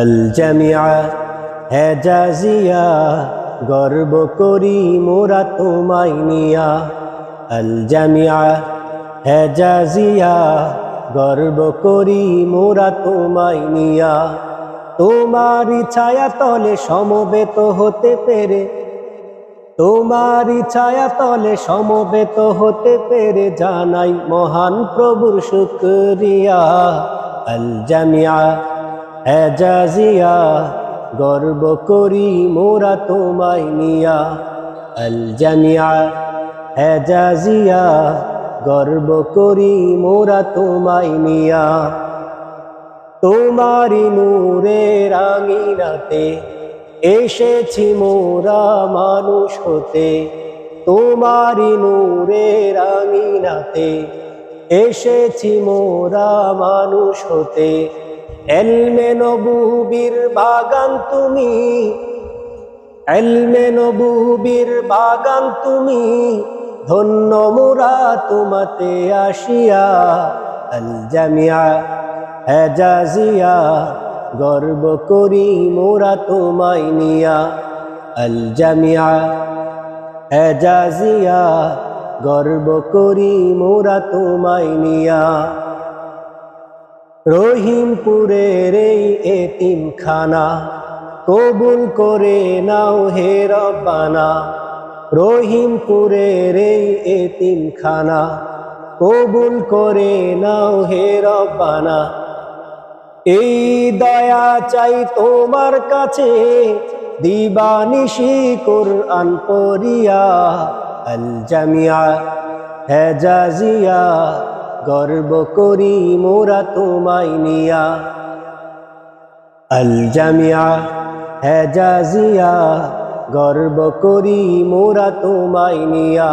আল জামিয়া হেজাজিয়া গর্ব করি মোরা তোমায় নিয়া। আল জামিয়া হেজাজিয়া গর্ব করি মোরা তোমায় নিয়া। তোমারই ছায়া তলে সমবেত হতে পেরে, তোমারই ছায়া তলে সমবেত হতে পেরে জানাই মহান প্রভুর শুক্রিয়া। আল জামিয়া হেজাজিয়া গর্ব করি মোরা তোমায় নিয়া। আল জামিয়া হেজাজিয়া গর্ব করি মোরা তোমায় নিয়া। তোমারি নূরে রাঙিনাতে এসেছি মোরা মানুষ হতে। তোমারি নূরে রাঙিনাতে এসেছি মোরা মানুষ হতে। এলমে নবুবির বাগান তুমি, এলমে নবুবির বাগান তুমি, ধন্য মোরা তোমাতে আসিয়া, আল জামিয়া হেজাজিয়া গর্ব করি মোরা তোমায় নিয়া, আল জামিয়া হেজাজিয়া গর্ব করি মোরা তোমায় নিয়া। রহিমপুরের এই এতিমখানা কবুল করে নাও হে রব্বানা। রহিমপুরের এই এতিমখানা কবুল করে নাও হে রব্বানা। এই দয়া চাই তোমার কাছে, দিবানিশি কোরআন পড়িয়া, আল জামিয়া হেজাজিয়া গর্ব করি মোরা তোমায় নিয়া। আল জামিয়া হেজাজিয়া গর্ব করি মোরা তোমায় নিয়া।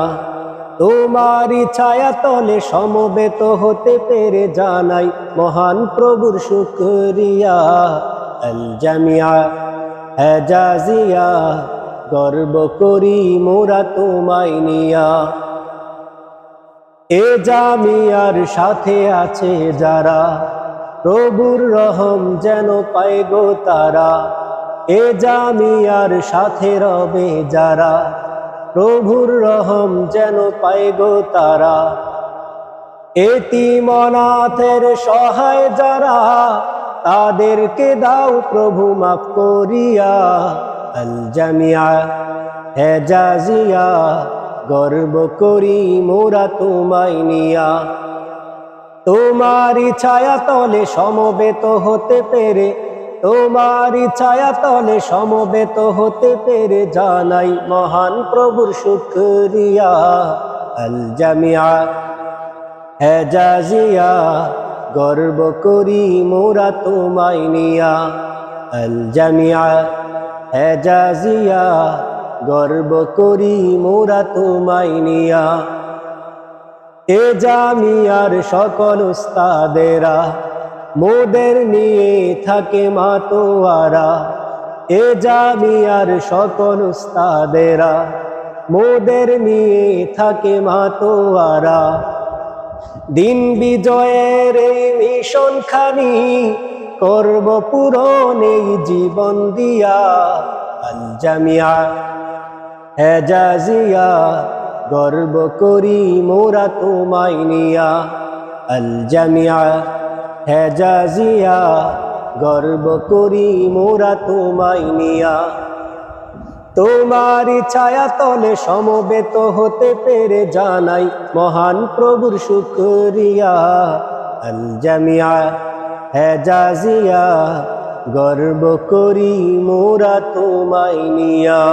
তোমারি ছায়া তলে সমবেত হতে পেরে জানাই মহান প্রভুর শুক্রিয়া। আল জামিয়া হেজাজিয়া গর্ব করি মোরা তোমায় নিয়া। এ জামিয়ার সাথে আছে যারা, প্রভুর রহম যেন পায় গো তারা। এ জামিয়ার সাথে রবে যারা, প্রভুর রহম যেন পায় গো তারা। এতিমনাথের সহায় যারা, তাদেরকে দাও প্রভু মাফ করিয়া। আল জামিয়া হেজাজিয়া গর্ব করি মোরা তোমায় নিয়া। তোমারি ছায়া তলে সমবেত হতে পেরে তোমারি ছায়া তলে সমবেত হতে পেরে জানাই মহান প্রভুর শুক্রিয়া। আল জামিয়া হেজাজিয়া গর্ব করি মোরা তোমায় নিয়া। আল জামিয়া হেজাজিয়া গর্ব করি মোরা তোমায় নিয়া। এ জামিয়ার সকল উস্তাদেরা, মোদের নিয়ে থাকে মাতোয়ারা এ জামিয়ার সকল উস্তাদেরা, মোদের নিয়ে থাকে মাতোয়ারা দিন বিজয়ের এই মিশন খানি করব এই জীবন দিয়া। আল জামিয়া হেজাজিয়া গর্ব করি মোরা তোমায় আল জামিয়া হেজাজিয়া গর্ব করি মোরা তোমায় নিয়া। তোমারি ছায়া তলে সমবেত হতে পেরে জানাই মহান প্রভুর শুক্রিয়া। আল জামিয়া হেজাজিয়া গর্ব করি মোরা তোমায় নিয়া।